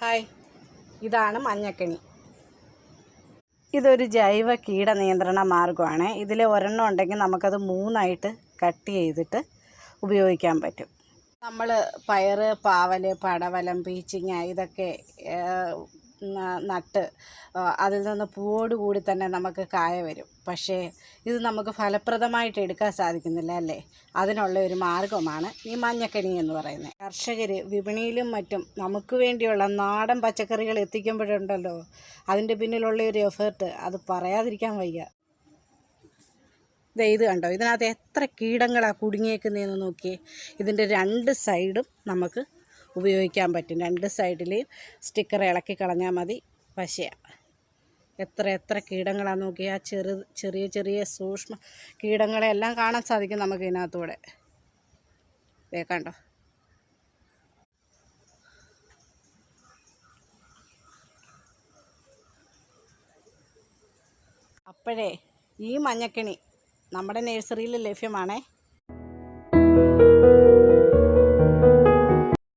Hi. ഇതാണ് മഞ്ഞക്കണി. ഇതൊരു ജൈവ കീട നിയന്ത്രണ മാർഗമാണ് ഇതിൽ ഒരെണ്ണം ഉണ്ടെങ്കിൽ നമുക്കത് മൂന്നായിട്ട് കട്ട് ചെയ്തിട്ട് ഉപയോഗിക്കാൻ പറ്റും. നമ്മൾ പയർ പാവൽ പടവലം പീച്ചിങ്ങ ഇതൊക്കെ നട്ട് അതിൽ നിന്ന് പൂവോട് കൂടി തന്നെ നമുക്ക് കായ വരും. പക്ഷേ ഇത് നമുക്ക് ഫലപ്രദമായിട്ട് എടുക്കാൻ സാധിക്കുന്നില്ല അല്ലേ? അതിനുള്ള ഒരു മാർഗമാണ് ഈ മഞ്ഞക്കണി എന്ന് പറയുന്നത്. കർഷകർ വിപണിയിലും മറ്റും നമുക്ക് വേണ്ടിയുള്ള നാടൻ പച്ചക്കറികൾ എത്തിക്കുമ്പോഴുണ്ടല്ലോ അതിന്റെ പിന്നിലുള്ള ഒരു എഫേർട്ട് അത് പറയാതിരിക്കാൻ വയ്യ. ഇത് കണ്ടോ? ഇതിനകത്ത് എത്ര കീടങ്ങളാണ് കുടുങ്ങിയേക്കുന്നതെന്ന് നോക്കിയേ. ഇതിന്റെ രണ്ട് സൈഡും നമുക്ക് ഉപയോഗിക്കാൻ പറ്റും. രണ്ട് സൈഡിൽ സ്റ്റിക്കർ ഇളക്കി കളഞ്ഞാൽ മതി. പശയ. എത്ര എത്ര കീടങ്ങളാണ് നോക്കിയാൽ ചെറു ചെറിയ ചെറിയ സൂക്ഷ്മ കീടങ്ങളെല്ലാം കാണാൻ സാധിക്കും നമുക്ക് ഇതിനകത്തൂടെ. ദേ കണ്ടോ? അപ്പോഴേ ഈ മഞ്ഞക്കിണി നമ്മുടെ നഴ്സറിയിൽ ലഭ്യമാണേ?